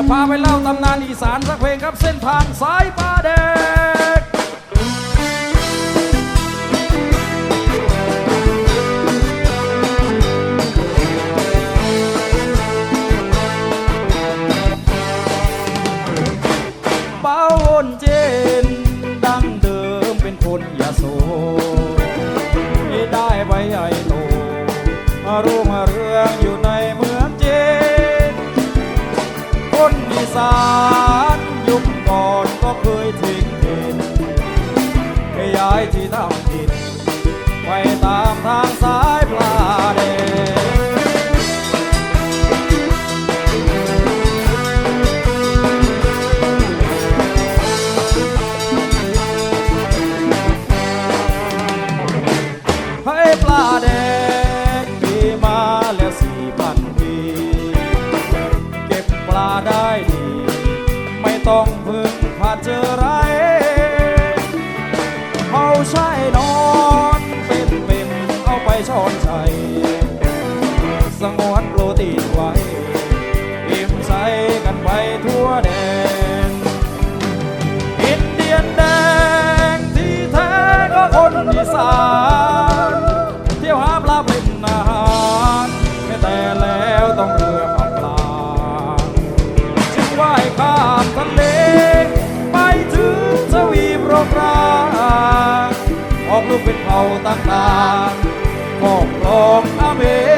จะพาไปเล่าตำนานอีสานสักเพลงครับเส้นทางสายปลาแดกเป้าวนเจน ดั้งเดิมเป็นคนยาโสได้ใบใหญ่โตรุ่งเรืองอยู่ ที่ทำกินไปตามทางสายปลาแดงให้ปลาแดงมีมาแล้วสี่พันปีเก็บปลาได้ดีไม่ต้องพึ่งพาเจอไรเข ไปทั่วแดนอินเดียนแดงที่แท้ก็คนอีสานเที่ยวหาปลาเป็นอาหารแต่แล้วต้องเรือขับลาจึงว่ายข้ามทะเลไปถึงทวีปโรกรางออกลูกเป็นเผ่าต่างๆครอบครองอเมริ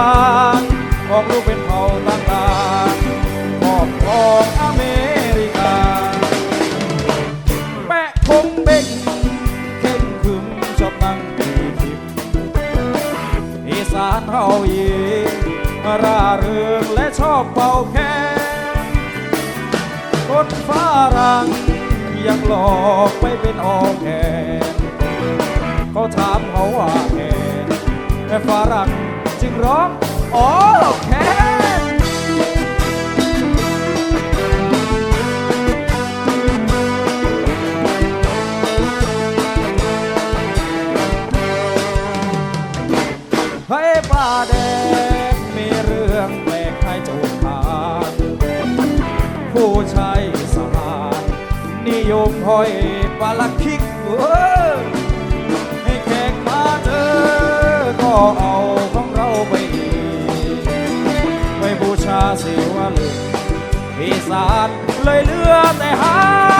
านออกลูกเป็นเผ่าต่างๆครอบครองอเมริกา แปะคงเบ่งเข่งขึมชอบนั่งตีพิมพ์อีสานเฮาเยิงร่าเริงและชอบเป่าแคนคนฟ้ารังยังหลอกไปเป็นออกแคนเขาถามเขาว่าแคนแต่ฝรั่ง จึงร้องอ๋อแคนให้ปลาแดงมีเรื่องแปลกให้จทย์ทานผู้ชายสารนิยมห้อยปลาละคิกเว้ สียวลึกอีสานเลยเลือแต่หา